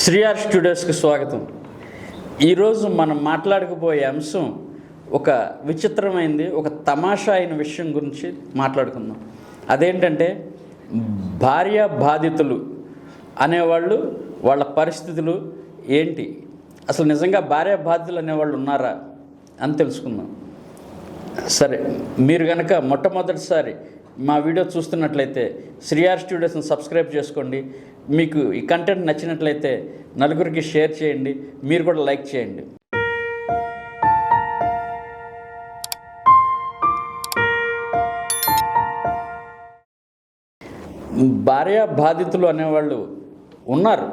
శ్రీఆర్ స్టూడియోస్కి స్వాగతం. ఈరోజు మనం మాట్లాడకపోయే అంశం ఒక విచిత్రమైనది ఒక తమాషా అయిన విషయం గురించి మాట్లాడుకుందాం. అదేంటంటే భార్య బాధితులు అనేవాళ్ళు వాళ్ళ పరిస్థితులు ఏంటి? అసలు నిజంగా భార్య బాధితులు అనేవాళ్ళు ఉన్నారా అని తెలుసుకుందాం. సరే మీరు కనుక మొట్టమొదటిసారి మా వీడియో చూస్తున్నట్లయితే శ్రీఆర్ స్టూడియోస్ని సబ్స్క్రైబ్ చేసుకోండి. మీకు ఈ కంటెంట్ నచ్చినట్లయితే నలుగురికి షేర్ చేయండి. మీరు కూడా లైక్ చేయండి. భార్య బాధితులు అనేవాళ్ళు ఉన్నారు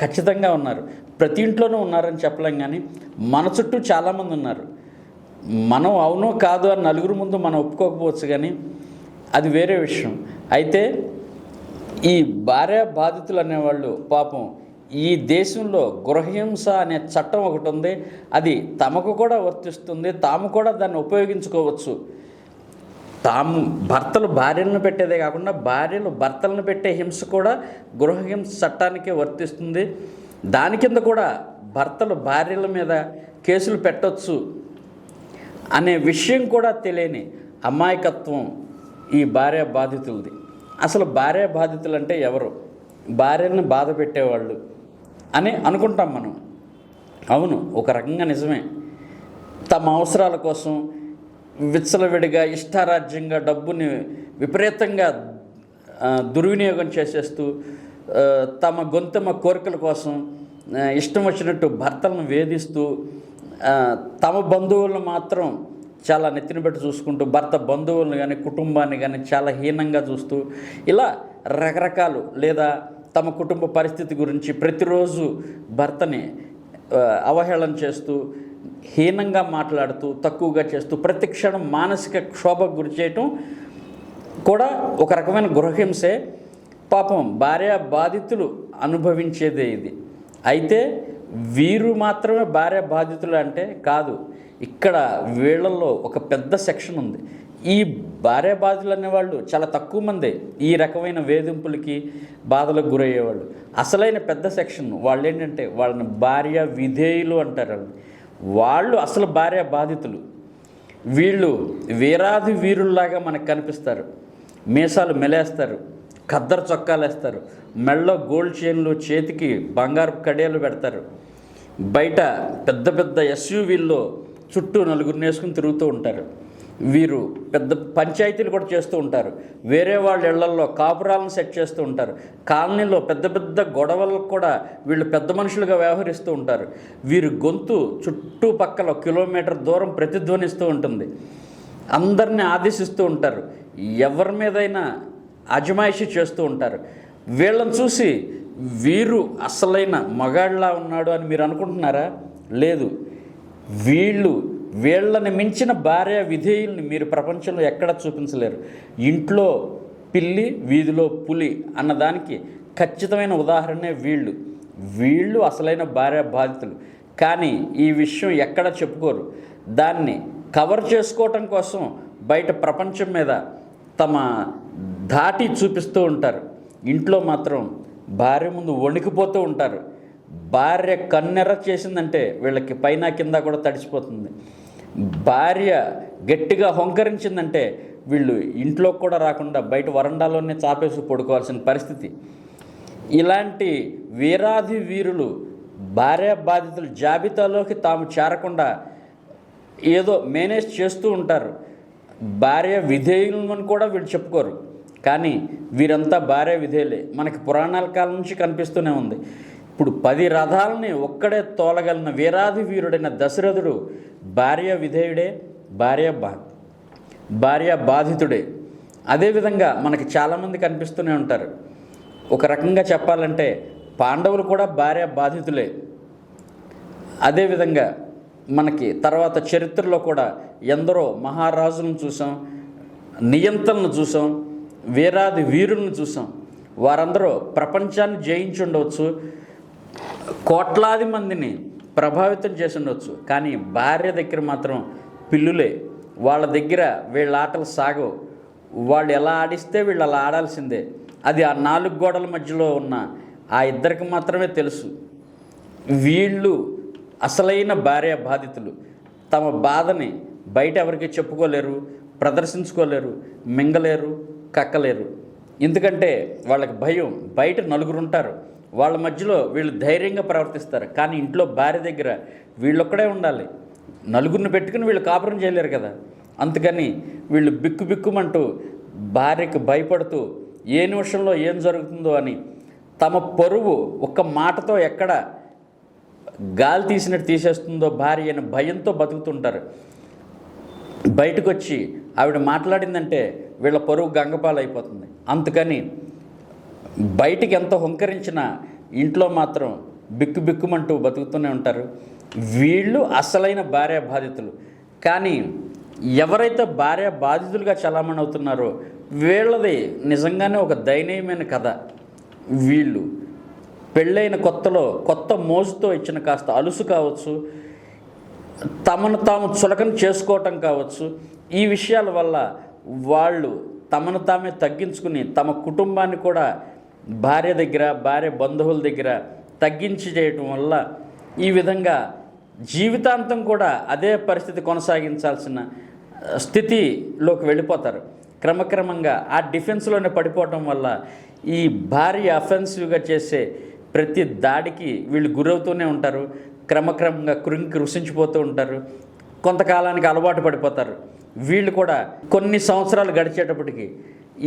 ఖచ్చితంగా ఉన్నారు. ప్రతి ఇంట్లోనూ ఉన్నారని చెప్పలేం కానీ మన చుట్టూ చాలామంది ఉన్నారు. మనం అవునో కాదు అని నలుగురు ముందు మనం ఒప్పుకోకపోవచ్చు కానీ అది వేరే విషయం. అయితే ఈ భార్య బాధితులు అనేవాళ్ళు పాపం ఈ దేశంలో గృహహింస అనే చట్టం ఒకటి ఉంది. అది తమకు కూడా వర్తిస్తుంది తాము కూడా దాన్ని ఉపయోగించుకోవచ్చు. తాము భర్తలు భార్యలను పెట్టేదే కాకుండా భార్యలు భర్తలను పెట్టే హింస కూడా గృహహింస చట్టానికే వర్తిస్తుంది. దాని కింద కూడా భర్తలు భార్యల మీద కేసులు పెట్టొచ్చు అనే విషయం కూడా తెలియని అమాయకత్వం ఈ భార్య బాధితులది. అసలు భార్య బాధితులు అంటే ఎవరు? భార్యను బాధ పెట్టేవాళ్ళు అని అనుకుంటాం మనం. అవును ఒక రకంగా నిజమే. తమ అవసరాల కోసం విచ్చలవిడిగా ఇష్టారాజ్యంగా డబ్బుని విపరీతంగా దుర్వినియోగం చేసేస్తూ తమ గొంతమ కోరికల కోసం ఇష్టం వచ్చినట్టు భర్తలను వేధిస్తూ తమ బంధువులను మాత్రం చాలా నెత్తిన పెట్టి చూసుకుంటూ భర్త బంధువులను కానీ కుటుంబాన్ని కానీ చాలా హీనంగా చూస్తూ ఇలా రకరకాలు లేదా తమ కుటుంబ పరిస్థితి గురించి ప్రతిరోజు భర్తని అవహేళన చేస్తూ హీనంగా మాట్లాడుతూ తక్కువగా చేస్తూ ప్రతి క్షణం మానసిక క్షోభకు గురి చేయటం కూడా ఒక రకమైన గృహహింసే. పాపం భార్య బాధితులు అనుభవించేదే ఇది. అయితే వీరు మాత్రమే భార్య బాధితులు అంటే కాదు ఇక్కడ వీళ్ళల్లో ఒక పెద్ద సెక్షన్ ఉంది. ఈ భార్య బాధితులు అనేవాళ్ళు చాలా తక్కువ మందే. ఈ రకమైన వేధింపులకి బాధలకు గురయ్యేవాళ్ళు. అసలైన పెద్ద సెక్షన్ వాళ్ళు ఏంటంటే వాళ్ళని భార్య విధేయులు అంటారు. వాళ్ళని. వాళ్ళు అసలు భార్య బాధితులు. వీళ్ళు వీరాది వీరుల్లాగా మనకు కనిపిస్తారు. మీసాలు మెలేస్తారు ఖద్దరు చొక్కాలు వేస్తారు గోల్డ్ చైన్లు చేతికి బంగారు కడియాలు పెడతారు. బయట పెద్ద పెద్ద ఎస్యూవీల్లో చుట్టూ నలుగురిని వేసుకుని తిరుగుతూ ఉంటారు. వీరు పెద్ద పంచాయతీలు కూడా చేస్తూ ఉంటారు. వేరే వాళ్ళ ఇళ్ళల్లో కాపురాలను సెట్ చేస్తూ ఉంటారు. కాలనీలో పెద్ద పెద్ద గొడవలకు కూడా వీళ్ళు పెద్ద మనుషులుగా వ్యవహరిస్తూ ఉంటారు. వీరి గొంతు చుట్టుపక్కల కిలోమీటర్ దూరం ప్రతిధ్వనిస్తూ ఉంటుంది. అందరిని ఆదేశిస్తూ ఉంటారు. ఎవరి మీదైనా అజమాయిషి చేస్తూ ఉంటారు. వీళ్ళని చూసి వీరు అసలైన మగాళ్ళలా ఉన్నాడు అని మీరు అనుకుంటున్నారా? లేదు. వీళ్ళు వీళ్ళని మించిన భార్య విధేయుల్ని మీరు ప్రపంచంలో ఎక్కడ చూపించలేరు. ఇంట్లో పిల్లి వీధిలో పులి అన్నదానికి ఖచ్చితమైన ఉదాహరణే వీళ్ళు. వీళ్ళు అసలైన భార్య బాధితులు. కానీ ఈ విషయం ఎక్కడ చెప్పుకోరు. దాన్ని కవర్ చేసుకోవటం కోసం బయట ప్రపంచం మీద తమ దాటి చూపిస్తూ ఉంటారు. ఇంట్లో మాత్రం భార్య ముందు వణికిపోతూ ఉంటారు. భార్య కన్నెర్ర చేసిందంటే వీళ్ళకి పైన కింద కూడా తడిసిపోతుంది భార్య గట్టిగా హొంకరించిందంటే వీళ్ళు ఇంట్లో కూడా రాకుండా బయట వరండాలోనే చాపేసి పడుకోవాల్సిన పరిస్థితి. ఇలాంటి వీరాధి వీరులు భార్య బాధితుల జాబితాలోకి తాము చేరకుండా ఏదో మేనేజ్ చేస్తూ ఉంటారు. భార్య విధేయులను కూడా వీళ్ళు చెప్పుకోరు. కానీ వీరంతా భార్య విధేయులే. మనకి పురాణాల కాలం నుంచి కనిపిస్తూనే ఉంది. ఇప్పుడు పది రథాలని ఒక్కడే తోలగలిగిన వీరాధి వీరుడైన దశరథుడు భార్య విధేయుడే భార్య బా భార్య బాధితుడే. అదేవిధంగా మనకి చాలామంది కనిపిస్తూనే ఉంటారు. ఒక రకంగా చెప్పాలంటే పాండవులు కూడా భార్య బాధితులే. అదేవిధంగా మనకి తర్వాత చరిత్రలో కూడా ఎందరో మహారాజులను చూసాం నియంత్రణను చూసాం వీరాది వీరులను చూసాం. వారందరూ ప్రపంచాన్ని జయించి ఉండవచ్చు కోట్లాది మందిని ప్రభావితం చేసి ఉండొచ్చు. కానీ భార్య దగ్గర మాత్రం పిల్లులే. వాళ్ళ దగ్గర వీళ్ళ ఆటలు సాగవు. వాళ్ళు ఎలా ఆడిస్తే వీళ్ళు అలా ఆడాల్సిందే. అది ఆ నాలుగు గోడల మధ్యలో ఉన్న ఆ ఇద్దరికి మాత్రమే తెలుసు. వీళ్ళు అసలైన భార్య బాధితులు. తమ బాధని బయట ఎవరికి చెప్పుకోలేరు ప్రదర్శించుకోలేరు మింగలేరు కక్కలేరు. ఎందుకంటే వాళ్ళకి భయం. బయట నలుగురు ఉంటారు. వాళ్ళ మధ్యలో వీళ్ళు ధైర్యంగా ప్రవర్తిస్తారు. కానీ ఇంట్లో భార్య దగ్గర వీళ్ళొక్కడే ఉండాలి. నలుగురిని పెట్టుకుని వీళ్ళు కాపురం చేయలేరు కదా. అందుకని వీళ్ళు బిక్కు బిక్కుమంటూ భార్యకు భయపడుతూ ఏ నిమిషంలో ఏం జరుగుతుందో అని తమ పరువు ఒక్క మాటతో ఎక్కడ గాలి తీసినట్టు తీసేస్తుందో భార్య అని భయంతో బతుకుతుంటారు. బయటకు వచ్చి ఆవిడ మాట్లాడిందంటే వీళ్ళ పరువు గంగపాలైపోతుంది. అందుకని బయటికి ఎంత హుంకరించినా ఇంట్లో మాత్రం బిక్కు బిక్కుమంటూ బతుకుతూనే ఉంటారు. వీళ్ళు అసలైన భార్య బాధితులు. కానీ ఎవరైతే భార్య బాధితులుగా చలామణి అవుతున్నారో వీళ్ళది నిజంగానే ఒక దయనీయమైన కథ. వీళ్ళు పెళ్ళైన కొత్తలో కొత్త మోజుతో ఇచ్చిన కాస్త అలుసు కావచ్చు తమను తాము చులకన చేసుకోవటం కావచ్చు ఈ విషయాల వల్ల వాళ్ళు తమను తామే తగ్గించుకుని తమ కుటుంబాన్ని కూడా భార్య దగ్గర భార్య బంధువుల దగ్గర తగ్గించి చేయటం వల్ల ఈ విధంగా జీవితాంతం కూడా అదే పరిస్థితి కొనసాగించాల్సిన స్థితిలోకి వెళ్ళిపోతారు. క్రమక్రమంగా ఆ డిఫెన్స్లోనే పడిపోవటం వల్ల ఈ భార్య అఫెన్సివ్గా చేసే ప్రతి దాడికి వీళ్ళు గురవుతూనే ఉంటారు. క్రమక్రమంగా కృంగి కృషించిపోతూ ఉంటారు. కొంతకాలానికి అలవాటు పడిపోతారు. వీళ్ళు కూడా కొన్ని సంవత్సరాలు గడిచేటప్పటికి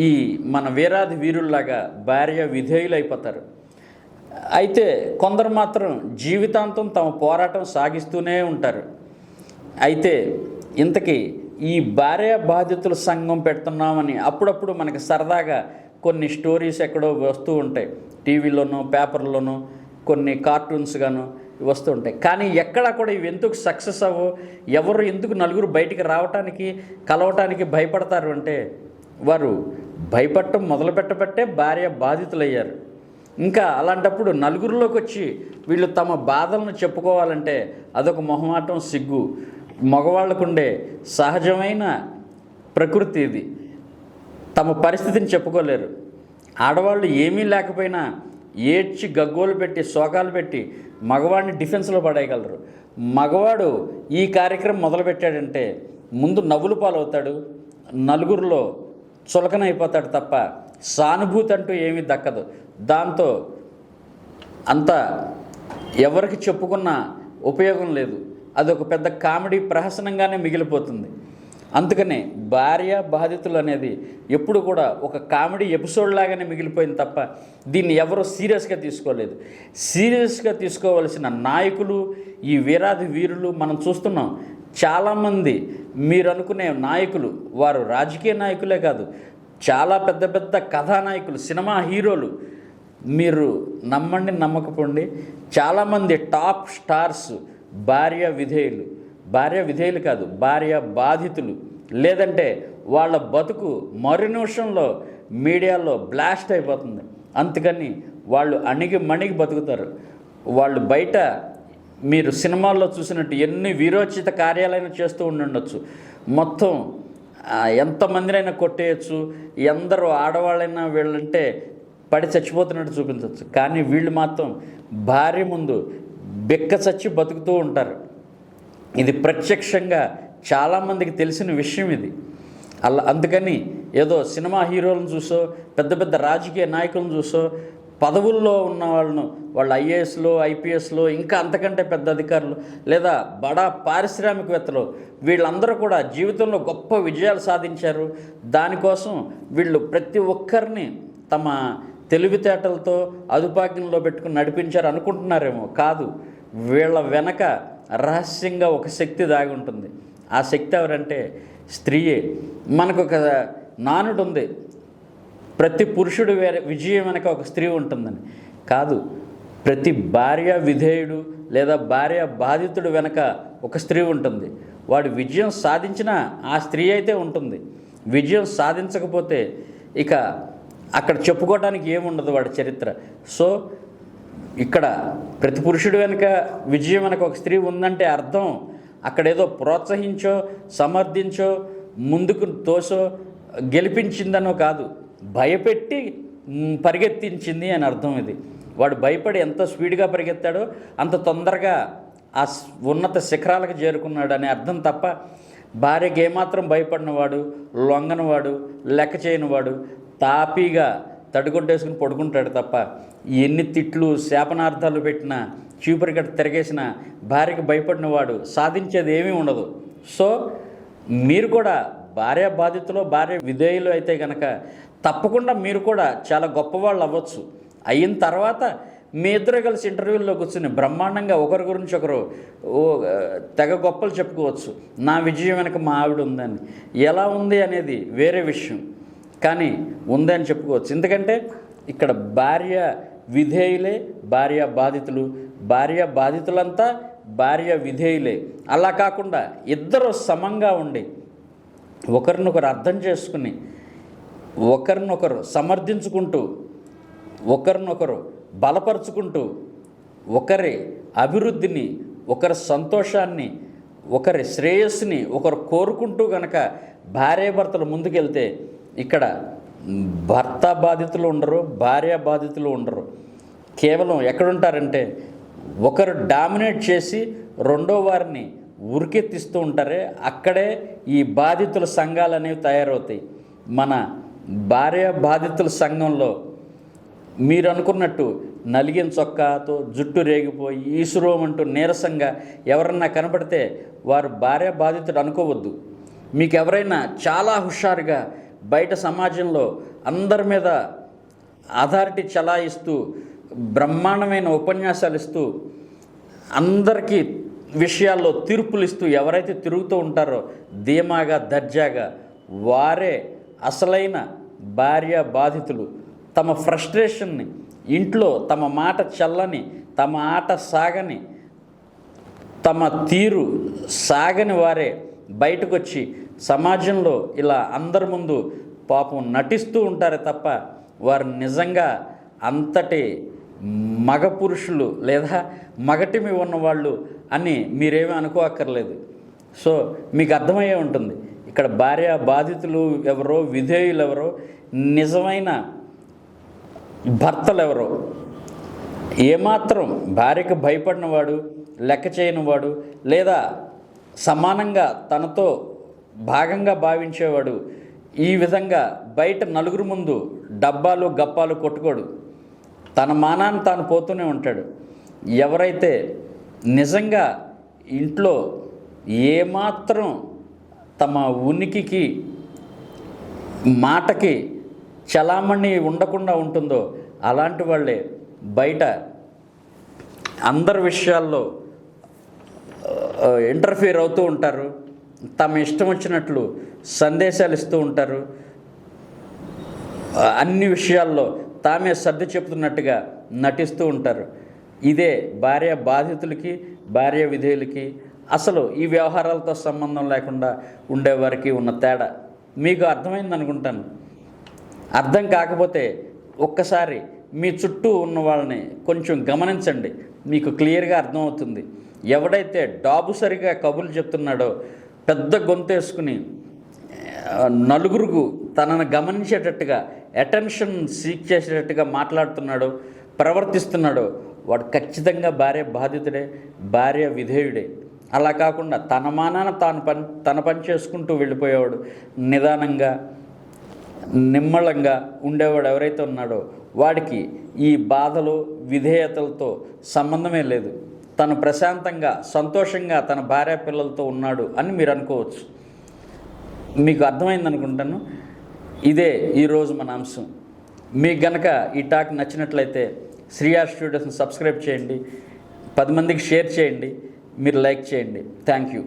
ఈ మన వీరాది వీరుల్లాగా భార్య విధేయులు అయిపోతారు అయితే కొందరు మాత్రం జీవితాంతం తమ పోరాటం సాగిస్తూనే ఉంటారు. అయితే ఇంతకీ ఈ భార్య బాధితుల సంఘం పెడుతున్నామని అప్పుడప్పుడు మనకి సరదాగా కొన్ని స్టోరీస్ ఎక్కడో వస్తూ ఉంటాయి. టీవీలోనూ పేపర్లోనూ కొన్ని కార్టూన్స్ గాను వస్తూ ఉంటాయి. కానీ ఎక్కడా కూడా ఇవి ఎందుకు సక్సెస్ అవ్వవు? ఎవరు ఎందుకు నలుగురు బయటికి రావటానికి కలవటానికి భయపడతారు అంటే వారు భయపడటం మొదలు పెట్టబట్టే భార్య బాధితులయ్యారు. ఇంకా అలాంటప్పుడు నలుగురిలోకి వచ్చి వీళ్ళు తమ బాధలను చెప్పుకోవాలంటే అదొక మొహమాటం సిగ్గు. మగవాళ్ళకుండే సహజమైన ప్రకృతి ఇది. తమ పరిస్థితిని చెప్పుకోలేరు. ఆడవాళ్ళు ఏమీ లేకపోయినా ఏడ్చి గగ్గోలు పెట్టి శోకాలు పెట్టి మగవాడిని డిఫెన్స్లో పడేయగలరు. మగవాడు ఈ కార్యక్రమం మొదలుపెట్టాడంటే ముందు నవ్వులు పాలవుతాడు. నలుగురిలో చులకన అయిపోతాడు తప్ప సానుభూతి అంటూ ఏమీ దక్కదు. దాంతో అంత ఎవరికి చెప్పుకున్న ఉపయోగం లేదు. అదొక పెద్ద కామెడీ ప్రహసనంగానే మిగిలిపోతుంది. అందుకనే భార్య బాధితులు అనేది ఎప్పుడు కూడా ఒక కామెడీ ఎపిసోడ్ లాగానే మిగిలిపోయింది తప్ప దీన్ని ఎవరు సీరియస్గా తీసుకోలేదు. సీరియస్గా తీసుకోవలసిన నాయకులు ఈ వీరాది వీరులు మనం చూస్తున్నాం. చాలామంది మీరు అనుకునే నాయకులు వారు రాజకీయ నాయకులే కాదు చాలా పెద్ద పెద్ద కథానాయకులు సినిమా హీరోలు మీరు నమ్మండి నమ్మకపోండి. చాలామంది టాప్ స్టార్స్ భార్య విధేయులు. భార్య విధేయులు కాదు భార్య బాధితులు. లేదంటే వాళ్ళ బతుకు మరు నిమిషంలో మీడియాలో బ్లాస్ట్ అయిపోతుంది. అందుకని వాళ్ళు అణిగి మణిగి బతుకుతారు. వాళ్ళు బయట మీరు సినిమాల్లో చూసినట్టు ఎన్ని వీరోచిత కార్యాలైనా చేస్తూ ఉండుండొచ్చు. మొత్తం ఎంతమందినైనా కొట్టేయచ్చు ఎందరో ఆడవాళ్ళైనా వీళ్ళంటే పడి చచ్చిపోతున్నట్టు చూపించవచ్చు కానీ వీళ్ళు మాత్రం భార్య ముందు బెక్క చచ్చి బతుకుతూ ఉంటారు. ఇది ప్రత్యక్షంగా చాలామందికి తెలిసిన విషయం ఇది. అలా అందుకని ఏదో సినిమా హీరోలను చూసో పెద్ద పెద్ద రాజకీయ నాయకులను చూసో పదవుల్లో ఉన్న వాళ్ళను వాళ్ళు ఐఏఎస్లో ఐపీఎస్లో ఇంకా అంతకంటే పెద్ద అధికారులు లేదా బడా పారిశ్రామికవేత్తలు వీళ్ళందరూ కూడా జీవితంలో గొప్ప విజయాలు సాధించారు. దానికోసం వీళ్ళు ప్రతి ఒక్కరిని తమ తెలివితేటలతో అదుపాజ్ఞంలో పెట్టుకుని నడిపించారు అనుకుంటున్నారేమో. కాదు వీళ్ళ వెనక రహస్యంగా ఒక శక్తి దాగి ఉంటుంది. ఆ శక్తి ఎవరంటే స్త్రీయే. మనకు ఒక నానుడు ఉంది. ప్రతి పురుషుడు వేరే విజయం వెనక ఒక స్త్రీ ఉంటుందని. కాదు ప్రతి భార్య విధేయుడు లేదా భార్య బాధితుడు వెనక ఒక స్త్రీ ఉంటుంది. వాడు విజయం సాధించిన ఆ స్త్రీ అయితే ఉంటుంది. విజయం సాధించకపోతే ఇక అక్కడ చెప్పుకోవడానికి ఏముండదు వాడి చరిత్ర. సో ఇక్కడ ప్రతి పురుషుడు వెనుక విజయం వెనక ఒక స్త్రీ ఉందంటే అర్థం అక్కడ ఏదో ప్రోత్సహించో సమర్థించో ముందుకు తోసో గెలిపించిందనో కాదు. భయపెట్టి పరిగెత్తించింది అని అర్థం ఇది. వాడు భయపడి ఎంత స్పీడ్గా పరిగెత్తాడో అంత తొందరగా ఆ ఉన్నత శిఖరాలకు చేరుకున్నాడు అనే అర్థం తప్ప భార్యకి ఏమాత్రం భయపడినవాడు లొంగనవాడు లెక్క చేయనివాడు తాపీగా తడిగొడ్డేసుకుని పడుకుంటాడు తప్ప ఎన్ని తిట్లు శాపనార్థాలు పెట్టినా చీపురిగట్ట తిరగేసిన భార్యకి భయపడినవాడు సాధించేది ఏమీ ఉండదు. సో మీరు కూడా భార్య బాధితులో భార్య విధేయులు అయితే కనుక తప్పకుండా మీరు కూడా చాలా గొప్పవాళ్ళు అవ్వచ్చు. అయిన తర్వాత మీ ఇద్దరు కలిసి ఇంటర్వ్యూల్లో కూర్చుని బ్రహ్మాండంగా ఒకరి గురించి ఒకరు ఓ తెగ గొప్పలు చెప్పుకోవచ్చు. నా విజయం వెనక మా ఆవిడ ఉందని. ఎలా ఉంది అనేది వేరే విషయం. కానీ ఉందని చెప్పుకోవచ్చు. ఎందుకంటే ఇక్కడ భార్య విధేయులే భార్య బాధితులు. భార్య బాధితులంతా భార్య విధేయులే. అలా కాకుండా ఇద్దరు సమంగా ఉండి ఒకరినొకరు అర్థం చేసుకుని ఒకరినొకరు సమర్థించుకుంటూ ఒకరినొకరు బలపరుచుకుంటూ ఒకరి అభివృద్ధిని ఒకరి సంతోషాన్ని ఒకరి శ్రేయస్సుని ఒకరు కోరుకుంటూ గనక భార్యాభర్తలు ముందుకెళ్తే ఇక్కడ భర్త బాధితులు ఉండరు భార్య బాధితులు ఉండరు. కేవలం ఎక్కడుంటారంటే ఒకరు డామినేట్ చేసి రెండో వారిని ఉరికెత్తిస్తూ ఉంటారే అక్కడే ఈ బాధితుల సంఘాలు అనేవి తయారవుతాయి. మన భార్య బాధితుల సంఘంలో మీరు అనుకున్నట్టు నలిగిన చొక్కాతో జుట్టు రేగిపోయి ఈసురోం అంటూ నీరసంగా ఎవరన్నా కనపడితే వారు భార్య బాధితుడు అనుకోవద్దు. మీకు ఎవరైనా చాలా హుషారుగా బయట సమాజంలో అందరి మీద అథారిటీ చలాయిస్తూ బ్రహ్మాండమైన ఉపన్యాసాలు ఇస్తూ అందరికీ విషయాల్లో తీర్పులు ఇస్తూ ఎవరైతే తిరుగుతూ ఉంటారో ధీమాగా దర్జాగా వారే అసలైన భార్య బాధితులు తమ ఫ్రస్ట్రేషన్ని ఇంట్లో తమ మాట చల్లని తమ ఆట సాగని తమ తీరు సాగని వారే బయటకు వచ్చి సమాజంలో ఇలా అందరి ముందు పాపం నటిస్తూ ఉంటారే తప్ప వారు నిజంగా అంతటి మగ పురుషులు లేదా మగటిమి ఉన్నవాళ్ళు అని మీరేమీ అనుకోక్కర్లేదు. సో మీకు అర్థమయ్యే ఉంటుంది. ఇక్కడ భార్య బాధితులు ఎవరో విధేయులు ఎవరో నిజమైన భర్తలు ఎవరో ఏమాత్రం భార్యకు భయపడినవాడు లెక్క చేయనివాడు లేదా సమానంగా తనతో భాగంగా భావించేవాడు ఈ విధంగా బయట నలుగురు ముందు డబ్బాలు గప్పాలు కొట్టుకోడు. తన మానాన్ని తాను పోతూనే ఉంటాడు. ఎవరైతే నిజంగా ఇంట్లో ఏమాత్రం తమ ఉనికికి మాటకి చలామణి ఉండకుండా ఉంటుందో అలాంటి వాళ్ళే బయట అందరి విషయాల్లో ఇంటర్ఫియర్ అవుతూ ఉంటారు. తమ ఇష్టం వచ్చినట్లు సందేశాలు ఇస్తూ ఉంటారు. అన్ని విషయాల్లో తామే సర్ది చెప్తున్నట్టుగా నటిస్తూ ఉంటారు. ఇదే భార్య బాధితులకి భార్య విధేయులకి అసలు ఈ వ్యవహారాలతో సంబంధం లేకుండా ఉండేవారికి ఉన్న తేడా. మీకు అర్థమైంది అనుకుంటాను. అర్థం కాకపోతే ఒక్కసారి మీ చుట్టూ ఉన్న వాళ్ళని కొంచెం గమనించండి. మీకు క్లియర్గా అర్థమవుతుంది. ఎవడైతే డాబు సరిగా కబుర్లు చెప్తున్నాడో పెద్ద గొంతేసుకుని నలుగురుకు తనను గమనించేటట్టుగా అటెన్షన్ సీక్ చేసేటట్టుగా మాట్లాడుతున్నాడో ప్రవర్తిస్తున్నాడో వాడు ఖచ్చితంగా భార్య బాధితుడే భార్య విధేయుడే. అలా కాకుండా తన మానాన తాను పని తన పని చేసుకుంటూ వెళ్ళిపోయేవాడు. నిదానంగా నిమ్మళంగా ఉండేవాడు ఎవరైతే ఉన్నాడో వాడికి ఈ బాధలు విధేయతలతో సంబంధమే లేదు. తను ప్రశాంతంగా సంతోషంగా తన భార్య పిల్లలతో ఉన్నాడు అని మీరు అనుకోవచ్చు. మీకు అర్థమైంది అనుకుంటాను? ఇదే ఈరోజు మన అంశం. మీకు గనక ఈ టాక్ నచ్చినట్లయితే శ్రీయా స్టూడియోస్ని సబ్స్క్రైబ్ చేయండి. పది మందికి షేర్ చేయండి. మీరు లైక్ చేయండి. Thank you